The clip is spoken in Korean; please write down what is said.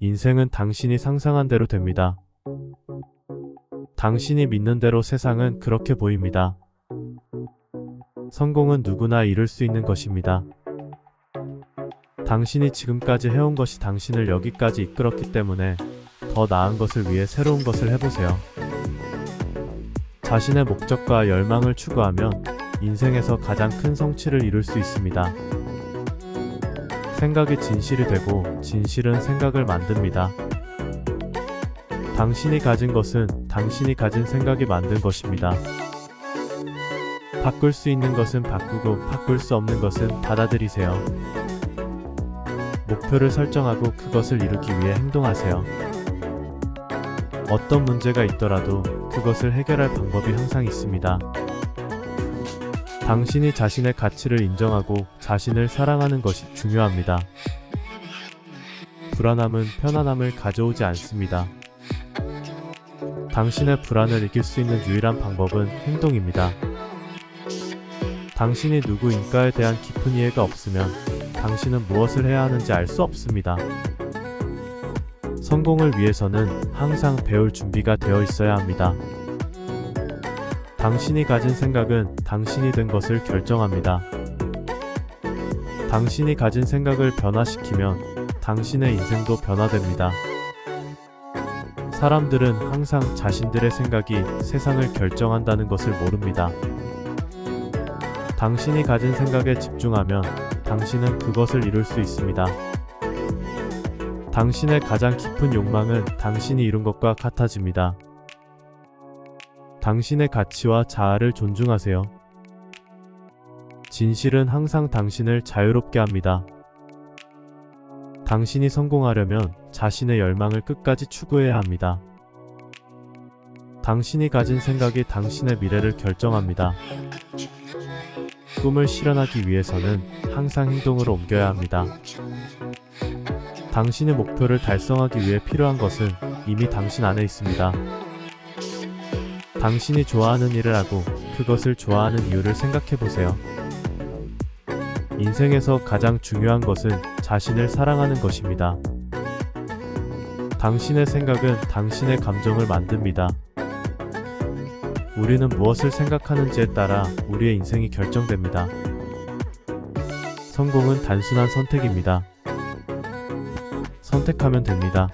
인생은 당신이 상상한 대로 됩니다. 당신이 믿는 대로 세상은 그렇게 보입니다. 성공은 누구나 이룰 수 있는 것입니다. 당신이 지금까지 해온 것이 당신을 여기까지 이끌었기 때문에 더 나은 것을 위해 새로운 것을 해보세요. 자신의 목적과 열망을 추구하면 인생에서 가장 큰 성취를 이룰 수 있습니다. 생각이 진실이 되고 진실은 생각을 만듭니다. 당신이 가진 것은 당신이 가진 생각이 만든 것입니다. 바꿀 수 있는 것은 바꾸고 바꿀 수 없는 것은 받아들이세요. 목표를 설정하고 그것을 이루기 위해 행동하세요. 어떤 문제가 있더라도 그것을 해결할 방법이 항상 있습니다. 당신이 자신의 가치를 인정하고 자신을 사랑하는 것이 중요합니다. 불안함은 편안함을 가져오지 않습니다. 당신의 불안을 이길 수 있는 유일한 방법은 행동입니다. 당신이 누구인가에 대한 깊은 이해가 없으면 당신은 무엇을 해야 하는지 알 수 없습니다. 성공을 위해서는 항상 배울 준비가 되어 있어야 합니다. 당신이 가진 생각은 당신이 된 것을 결정합니다. 당신이 가진 생각을 변화시키면 당신의 인생도 변화됩니다. 사람들은 항상 자신들의 생각이 세상을 결정한다는 것을 모릅니다. 당신이 가진 생각에 집중하면 당신은 그것을 이룰 수 있습니다. 당신의 가장 깊은 욕망은 당신이 이룬 것과 같아집니다. 당신의 가치와 자아를 존중하세요. 진실은 항상 당신을 자유롭게 합니다. 당신이 성공하려면 자신의 열망을 끝까지 추구해야 합니다. 당신이 가진 생각이 당신의 미래를 결정합니다. 꿈을 실현하기 위해서는 항상 행동으로 옮겨야 합니다. 당신의 목표를 달성하기 위해 필요한 것은 이미 당신 안에 있습니다. 당신이 좋아하는 일을 하고 그것을 좋아하는 이유를 생각해 보세요. 인생에서 가장 중요한 것은 자신을 사랑하는 것입니다. 당신의 생각은 당신의 감정을 만듭니다. 우리는 무엇을 생각하는지에 따라 우리의 인생이 결정됩니다. 성공은 단순한 선택입니다. 선택하면 됩니다.